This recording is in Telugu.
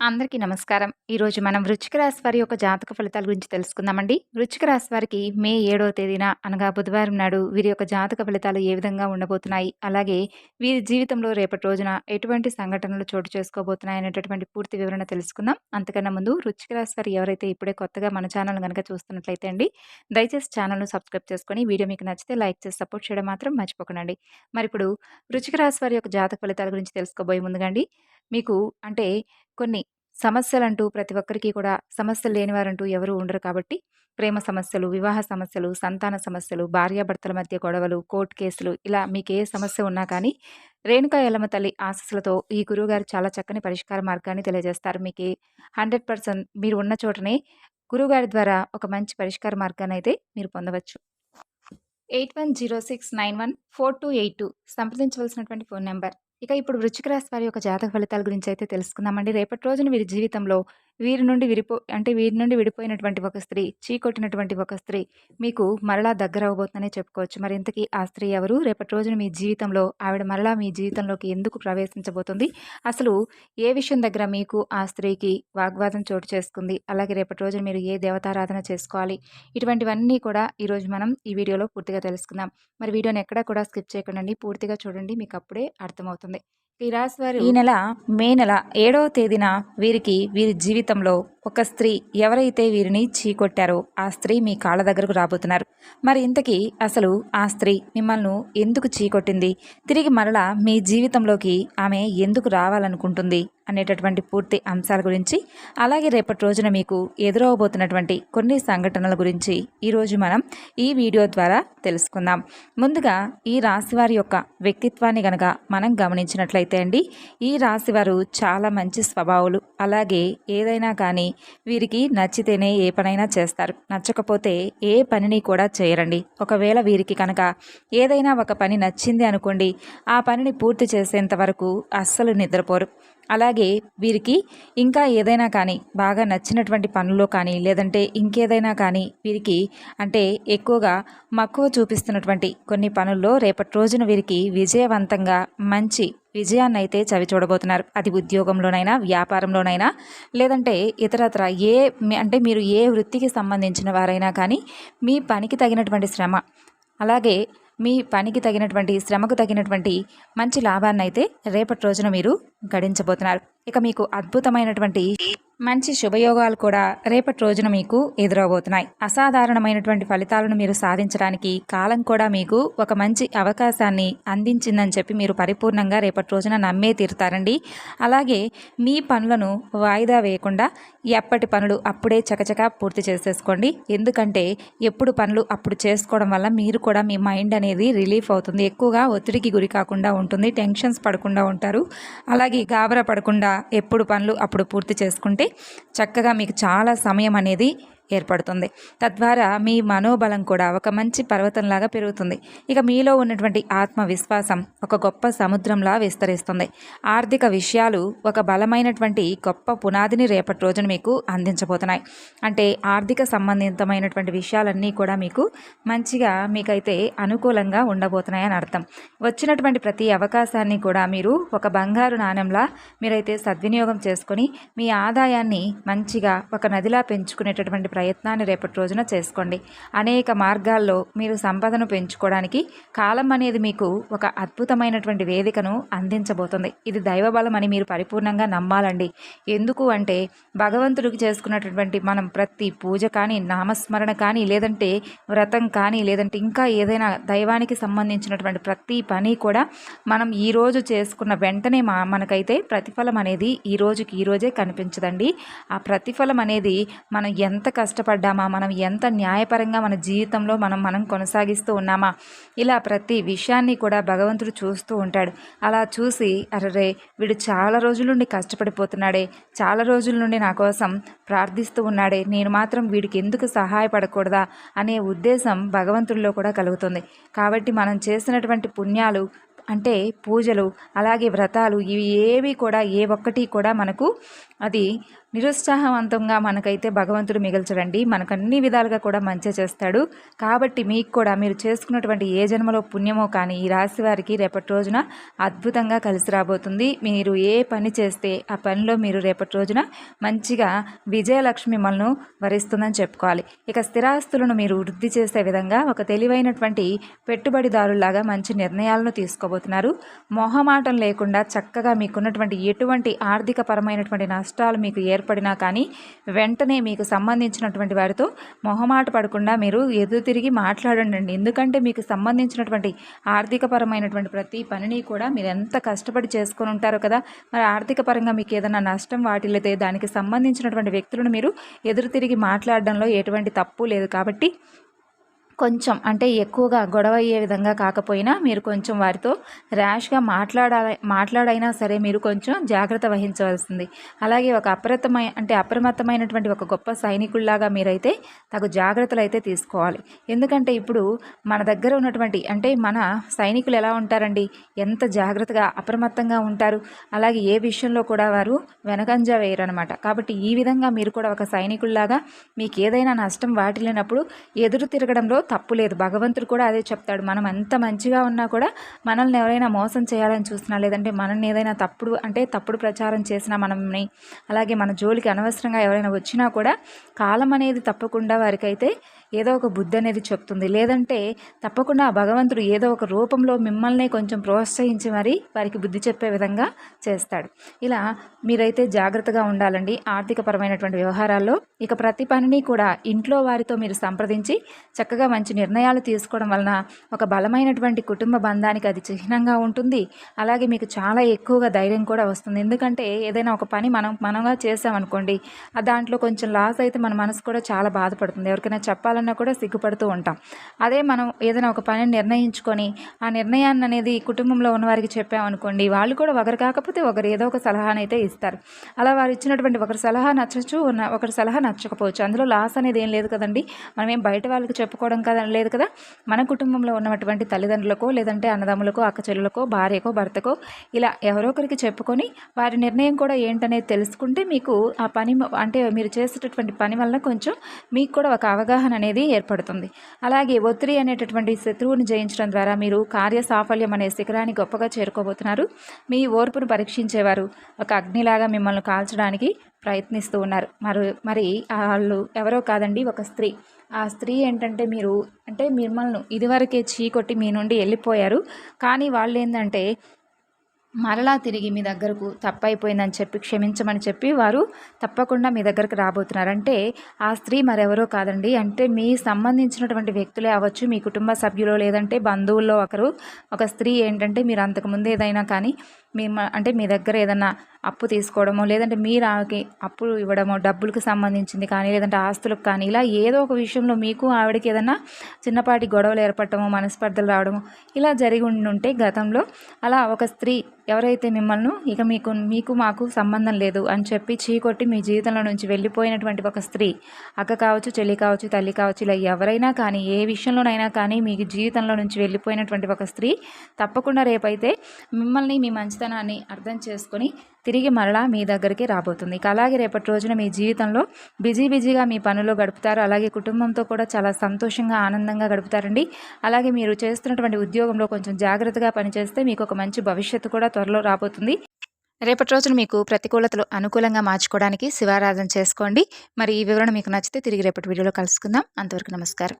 అందరికీ నమస్కారం. ఈరోజు మనం వృచ్చిక రాశి వారి యొక్క జాతక ఫలితాల గురించి తెలుసుకుందామండి. వృచ్చిక రాశి వారికి మే ఏడవ తేదీన అనగా బుధవారం నాడు వీరి యొక్క జాతక ఫలితాలు ఏ విధంగా ఉండబోతున్నాయి, అలాగే వీరి జీవితంలో రేపటి రోజున ఎటువంటి సంఘటనలు చోటు చేసుకోబోతున్నాయి అనేటటువంటి పూర్తి వివరణ తెలుసుకుందాం. అంతకన్నా ముందు వృచ్చిక రాశి వారు ఎవరైతే ఇప్పుడే కొత్తగా మన ఛానల్ గనక చూస్తున్నట్లయితే అండి, దయచేసి ఛానల్‌ను సబ్స్క్రైబ్ చేసుకొని వీడియో మీకు నచ్చితే లైక్ చేసి సపోర్ట్ చేయడం మాత్రం మర్చిపోకండి. మరి ఇప్పుడు వృచ్చిక రాశి వారి యొక్క జాతక ఫలితాల గురించి తెలుసుకోబోయే ముందుగా అండి, మీకు అంటే కొన్ని సమస్యలంటూ ప్రతి ఒక్కరికి కూడా సమస్యలు లేనివారంటూ ఎవరు ఉండరు కాబట్టి ప్రేమ సమస్యలు వివాహ సమస్యలు సంతాన సమస్యలు భార్యాభర్తల మధ్య గొడవలు కోర్టు కేసులు ఇలా మీకు ఏ సమస్య ఉన్నా కానీ రేణుకా ఎల్లమ్మ తల్లి ఆశస్సులతో ఈ గురువుగారు చాలా చక్కని పరిష్కార మార్గాన్ని తెలియజేస్తారు. మీకు హండ్రెడ్ పర్సెంట్ మీరు ఉన్న చోటనే గురువుగారి ద్వారా ఒక మంచి పరిష్కార మార్గాన్ని అయితే మీరు పొందవచ్చు. Eight one zero six nine one four two eight two సంప్రదించవలసినటువంటి phone number. ఇక ఇప్పుడు వృచ్చిక రాశి వారి యొక్క జాతక ఫలితాల గురించి అయితే తెలుసుకుందామండి. రేపటి రోజున వీరి జీవితంలో వీరి నుండి విరిపో అంటే వీరి నుండి విడిపోయినటువంటి ఒక స్త్రీ చీకొట్టినటువంటి ఒక స్త్రీ మీకు మరలా దగ్గర అవ్వబోతుందనే చెప్పుకోవచ్చు. మరి ఇంతకీ ఆ స్త్రీ ఎవరు? రేపటి రోజున మీ జీవితంలో ఆవిడ మరలా మీ జీవితంలోకి ఎందుకు ప్రవేశించబోతుంది? అసలు ఏ విషయం దగ్గర మీకు ఆ స్త్రీకి వాగ్వాదం చోటు చేసుకుంది? అలాగే రేపటి రోజున మీరు ఏ దేవతారాధన చేసుకోవాలి? ఇటువంటివన్నీ కూడా ఈరోజు మనం ఈ వీడియోలో పూర్తిగా తెలుసుకుందాం. మరి వీడియోని ఎక్కడా కూడా స్కిప్ చేయకుండా. పూర్తిగా చూడండి. మీకు అప్పుడే అర్థమవుతుంది. ఈ వారు ఈ నెల మే నెల ఏడవ తేదీన వీరికి వీరి జీవితంలో ఒక స్త్రీ ఎవరైతే వీరిని చీకొట్టారో ఆ స్త్రీ మీ కాళ్ళ దగ్గరకు రాబోతున్నారు. మరి ఇంతకీ అసలు ఆ స్త్రీ మిమ్మల్ని ఎందుకు చీకొట్టింది? తిరిగి మరలా మీ జీవితంలోకి ఆమె ఎందుకు రావాలనుకుంటుంది? అనేటటువంటి పూర్తి అంశాల గురించి అలాగే రేపటి రోజున మీకు ఎదురవబోతున్నటువంటి కొన్ని సంఘటనల గురించి ఈరోజు మనం ఈ వీడియో ద్వారా తెలుసుకుందాం. ముందుగా ఈ రాశివారి యొక్క వ్యక్తిత్వాన్ని గనక మనం గమనించినట్లయితే అండి ఈ రాశివారు చాలా మంచి స్వభావాలు అలాగే ఏదైనా కానీ వీరికి నచ్చితేనే ఏ పనైనా చేస్తారు. నచ్చకపోతే ఏ పనిని కూడా చేయరండి. ఒకవేళ వీరికి కనుక ఏదైనా ఒక పని నచ్చింది అనుకోండి ఆ పనిని పూర్తి చేసేంత వరకు అస్సలు నిద్రపోరు. అలాగే వీరికి ఇంకా ఏదైనా కానీ బాగా నచ్చినటువంటి పనుల్లో కానీ లేదంటే ఇంకేదైనా కానీ వీరికి అంటే ఎక్కువగా మక్కువ చూపిస్తున్నటువంటి కొన్ని పనుల్లో రేపటి రోజున వీరికి విజయవంతంగా మంచి విజయాన్ని అయితే చవి చూడబోతున్నారు. అది ఉద్యోగంలోనైనా వ్యాపారంలోనైనా లేదంటే ఇతరత్ర ఏ అంటే మీరు ఏ వృత్తికి సంబంధించిన వారైనా కానీ మీ పనికి తగినటువంటి శ్రమ. అలాగే మీ పనికి తగినటువంటి శ్రమకు తగినటువంటి మంచి లాభాన్ని అయితే రేపటి రోజున మీరు గడించబోతున్నారు. ఇక మీకు అద్భుతమైనటువంటి మంచి శుభయోగాలు కూడా రేపటి రోజున మీకు ఎదురవబోతున్నాయి. అసాధారణమైనటువంటి ఫలితాలను మీరు సాధించడానికి కాలం కూడా మీకు ఒక మంచి అవకాశాన్ని అందించిందని చెప్పి మీరు పరిపూర్ణంగా రేపటి రోజున నమ్మే తీరుతారండి. అలాగే మీ పనులను వాయిదా వేయకుండా ఎప్పటి పనులు అప్పుడే చకచకా పూర్తి చేసేసుకోండి. ఎందుకంటే ఎప్పుడు పనులు అప్పుడు చేసుకోవడం వల్ల మీరు కూడా మీ మైండ్ అనేది రిలీఫ్ అవుతుంది. ఎక్కువగా ఒత్తిడికి గురి కాకుండా ఉంటుంది టెన్షన్స్ పడకుండా ఉంటారు. అలాగే గాబరా పడకుండా ఎప్పుడు పనులు అప్పుడు పూర్తి చేసుకుంటే చక్కగా మీకు చాలా సమయం అనేది ఏర్పడుతుంది. తద్వారా మీ మనోబలం కూడా ఒక మంచి పర్వతంలాగా పెరుగుతుంది. ఇక మీలో ఉన్నటువంటి ఆత్మవిశ్వాసం ఒక గొప్ప సముద్రంలా విస్తరిస్తుంది. ఆర్థిక విషయాలు ఒక బలమైనటువంటి గొప్ప పునాదిని రేపటి రోజున మీకు అందించబోతున్నాయి. అంటే ఆర్థిక సంబంధితమైనటువంటి విషయాలన్నీ కూడా మీకు మంచిగా మీకైతే అనుకూలంగా ఉండబోతున్నాయని అర్థం. వచ్చినటువంటి ప్రతి అవకాశాన్ని కూడా మీరు ఒక బంగారు నాణ్యంలా మీరైతే సద్వినియోగం చేసుకొని మీ ఆదాయాన్ని మంచిగా ఒక నదిలా పెంచుకునేటటువంటి ప్రయత్నాన్ని రేపటి రోజున చేసుకోండి. అనేక మార్గాల్లో మీరు సంపదను పెంచుకోవడానికి కాలం అనేది మీకు ఒక అద్భుతమైనటువంటి వేదికను అందించబోతుంది. ఇది దైవబలం అని మీరు పరిపూర్ణంగా నమ్మాలండి. ఎందుకు అంటే భగవంతుడికి చేసుకున్నటువంటి మనం ప్రతి పూజ కానీ నామస్మరణ కానీ లేదంటే వ్రతం కానీ లేదంటే ఇంకా ఏదైనా దైవానికి సంబంధించినటువంటి ప్రతి పని కూడా మనం ఈరోజు చేసుకున్న వెంటనే మా మనకైతే ప్రతిఫలం అనేది ఈ రోజుకి ఈరోజే కనిపించదండి. ఆ ప్రతిఫలం అనేది మనం ఎంత కష్టం కష్టపడ్డామా? మనం ఎంత న్యాయపరంగా మన జీవితంలో మనం మనం కొనసాగిస్తూ ఉన్నామా? ఇలా ప్రతి విషయాన్ని కూడా భగవంతుడు చూస్తూ ఉంటాడు. అలా చూసి అరే వీడు చాలా రోజుల నుండి కష్టపడిపోతున్నాడే. చాలా రోజుల నుండి నా కోసం ప్రార్థిస్తూ ఉన్నాడే. నేను మాత్రం వీడికి ఎందుకు సహాయపడకూడదా? అనే ఉద్దేశం భగవంతుడిలో కూడా కలుగుతుంది. కాబట్టి మనం చేసినటువంటి పుణ్యాలు అంటే పూజలు అలాగే వ్రతాలు ఇవి ఏవి కూడా ఏ ఒక్కటి కూడా మనకు అది నిరుత్సాహవంతంగా మనకైతే భగవంతుడు మిగల్చడండి. మనకు అన్ని విధాలుగా కూడా మంచి చేస్తాడు. కాబట్టి మీకు కూడా మీరు చేసుకున్నటువంటి ఏ జన్మలో పుణ్యమో కానీ ఈ రాశి వారికి రేపటి రోజున అద్భుతంగా కలిసి రాబోతుంది. మీరు ఏ పని చేస్తే ఆ పనిలో మీరు రేపటి రోజున మంచిగా విజయలక్ష్మి మిమ్మల్ని వరిస్తుందని చెప్పుకోవాలి. ఇక స్థిరాస్తులను మీరు వృద్ధి చేసే విధంగా ఒక తెలివైనటువంటి పెట్టుబడిదారులాగా మంచి నిర్ణయాలను తీసుకోబోతున్నారు మొహమాటం లేకుండా చక్కగా మీకున్నటువంటి ఎటువంటి ఆర్థిక పరమైనటువంటి నష్టాలు మీకు ఏర్పడినా కానీ వెంటనే మీకు సంబంధించినటువంటి వారితో మొహమాట పడకుండా మీరు ఎదురు తిరిగి మాట్లాడండి. ఎందుకంటే మీకు సంబంధించినటువంటి ఆర్థిక పరమైనటువంటి ప్రతి పనిని కూడా మీరు ఎంత కష్టపడి చేసుకొని ఉంటారో కదా మరి ఆర్థిక పరంగా మీకు ఏదైనా నష్టం వాటిల్లితే దానికి సంబంధించినటువంటి వ్యక్తులను మీరు ఎదురు తిరిగి మాట్లాడడంలో ఎటువంటి తప్పు లేదు. కాబట్టి కొంచెం అంటే ఎక్కువగా గొడవ అయ్యే విధంగా కాకపోయినా మీరు కొంచెం వారితో ర్యాష్గా మాట్లాడాలి మాట్లాడైనా సరే మీరు కొంచెం జాగ్రత్త వహించవలసింది. అలాగే ఒక అప్రమత్తమైన అంటే అప్రమత్తమైనటువంటి ఒక గొప్ప సైనికుల్లాగా మీరైతే తగు జాగ్రత్తలు అయితే తీసుకోవాలి. ఎందుకంటే ఇప్పుడు మన దగ్గర ఉన్నటువంటి అంటే మన సైనికులు ఎలా ఉంటారండి? ఎంత జాగ్రత్తగా అప్రమత్తంగా ఉంటారు? అలాగే ఏ విషయంలో కూడా వారు వెనకంజా వేయరనమాట కాబట్టి ఈ విధంగా మీరు కూడా ఒక సైనికుల్లాగా మీకు ఏదైనా నష్టం వాటిల్లినప్పుడు ఎదురు తిరగడంలో తప్పు లేదు. భగవంతుడు కూడా అదే చెప్తాడు. మనం ఎంత మంచిగా ఉన్నా కూడా మనల్ని ఎవరైనా మోసం చేయాలని చూసినా లేదంటే మనల్ని ఏదైనా తప్పుడు అంటే తప్పుడు ప్రచారం చేసినా మనల్ని అలాగే మన జోలికి అనవసరంగా ఎవరైనా వచ్చినా కూడా కాలం అనేది తప్పకుండా వారికైతే ఏదో ఒక బుద్ధి అనేది చెప్తుంది. లేదంటే తప్పకుండా భగవంతుడు ఏదో ఒక రూపంలో మిమ్మల్ని కొంచెం ప్రోత్సహించి మరీ వారికి బుద్ధి చెప్పే విధంగా చేస్తాడు. ఇలా మీరైతే జాగ్రత్తగా ఉండాలండి ఆర్థికపరమైనటువంటి వ్యవహారాల్లో. ఇక ప్రతి పనిని కూడా ఇంట్లో వారితో మీరు సంప్రదించి చక్కగా మంచి నిర్ణయాలు తీసుకోవడం వలన ఒక బలమైనటువంటి కుటుంబ బంధానికి అది చిహ్నంగా ఉంటుంది. అలాగే మీకు చాలా ఎక్కువగా ధైర్యం కూడా వస్తుంది. ఎందుకంటే ఏదైనా ఒక పని మనం మనంగా చేసామనుకోండి ఆ దాంట్లో కొంచెం లాస్ అయితే మన మనసు కూడా చాలా బాధపడుతుంది. ఎవరికైనా చెప్పాలి చెప్పాలన్నా కూడా సిగ్గుపడుతూ ఉంటాం. అదే మనం ఏదైనా ఒక పనిని నిర్ణయించుకొని ఆ నిర్ణయాన్ని అనేది కుటుంబంలో ఉన్నవారికి చెప్పామనుకోండి వాళ్ళు కూడా ఒకరు కాకపోతే ఒకరు ఏదో ఒక సలహానైతే అయితే ఇస్తారు. అలా వారు ఇచ్చినటువంటి ఒకరి సలహా నచ్చచ్చు ఒకరి సలహా నచ్చకపోవచ్చు. అందులో లాస్ అనేది ఏం లేదు కదండి. మనం ఏం బయట వాళ్ళకి చెప్పుకోవడం కదా లేదు కదా. మన కుటుంబంలో ఉన్నటువంటి తల్లిదండ్రులకో లేదంటే అన్నదమ్ములకో అక్కచెల్లులకో భార్యకో భర్తకో ఇలా ఎవరో ఒకరికి చెప్పుకొని వారి నిర్ణయం కూడా ఏంటనేది తెలుసుకుంటే మీకు ఆ పని అంటే మీరు చేసేటటువంటి పని వల్ల కొంచెం మీకు కూడా ఒక అవగాహన అనేది అనేది ఏర్పడుతుంది. అలాగే ఒత్తిడి అనేటటువంటి శత్రువుని జయించడం ద్వారా మీరు కార్య సాఫల్యం అనే శిఖరాన్ని గొప్పగా చేరుకోబోతున్నారు. మీ ఓర్పును పరీక్షించేవారు ఒక అగ్నిలాగా మిమ్మల్ని కాల్చడానికి ప్రయత్నిస్తూ ఉన్నారు. మరి మరి వాళ్ళు ఎవరో కాదండి ఒక స్త్రీ. ఆ స్త్రీ ఏంటంటే మీరు అంటే మిమ్మల్ని ఇదివరకే చీకొట్టి మీ నుండి వెళ్ళిపోయారు. కానీ వాళ్ళు ఏంటంటే మరలా తిరిగి మీ దగ్గరకు తప్పైపోయిందని చెప్పి క్షమించమని చెప్పి వారు తప్పకుండా మీ దగ్గరకు రాబోతున్నారు. అంటే ఆ స్త్రీ మరెవరో కాదండి. అంటే మీ సంబంధించినటువంటి వ్యక్తులే అవ్వచ్చు మీ కుటుంబ సభ్యులు లేదంటే బంధువుల్లో ఒకరు ఒక స్త్రీ ఏంటంటే మీరు అంతకుముందు ఏదైనా కానీ మీ అంటే మీ దగ్గర ఏదన్నా అప్పు తీసుకోవడమో లేదంటే మీరు ఆమెకి అప్పు ఇవ్వడమో డబ్బులకు సంబంధించింది కానీ లేదంటే ఆస్తులకు కానీ ఇలా ఏదో ఒక విషయంలో మీకు ఆవిడకి ఏదన్నా చిన్నపాటి గొడవలు ఏర్పడటమో మనస్పర్ధలు రావడము ఇలా జరిగి ఉంటే గతంలో అలా ఒక స్త్రీ ఎవరైతే మిమ్మల్ని ఇక మీకు మీకు మాకు సంబంధం లేదు అని చెప్పి చీకొట్టి మీ జీవితంలో నుంచి వెళ్ళిపోయినటువంటి ఒక స్త్రీ అక్క కావచ్చు చెల్లి కావచ్చు తల్లి కావచ్చు ఇలా ఎవరైనా కానీ ఏ విషయంలోనైనా కానీ మీకు జీవితంలో నుంచి వెళ్ళిపోయినటువంటి ఒక స్త్రీ తప్పకుండా రేపైతే మిమ్మల్ని మీ మంచి మంచితనాన్ని అర్థం చేసుకొని తిరిగి మరలా మీ దగ్గరికి రాబోతుంది. ఇక అలాగే రేపటి రోజున మీ జీవితంలో బిజీ బిజీగా మీ పనులు గడుపుతారు. అలాగే కుటుంబంతో కూడా చాలా సంతోషంగా ఆనందంగా గడుపుతారండి. అలాగే మీరు చేస్తున్నటువంటి ఉద్యోగంలో కొంచెం జాగ్రత్తగా పనిచేస్తే మీకు ఒక మంచి భవిష్యత్తు కూడా త్వరలో రాబోతుంది. రేపటి రోజున మీకు ప్రతికూలతలు అనుకూలంగా మార్చుకోవడానికి శివారాధన చేసుకోండి. మరి ఈ వివరణ మీకు నచ్చితే తిరిగి రేపటి వీడియోలో కలుసుకుందాం. అంతవరకు నమస్కారం.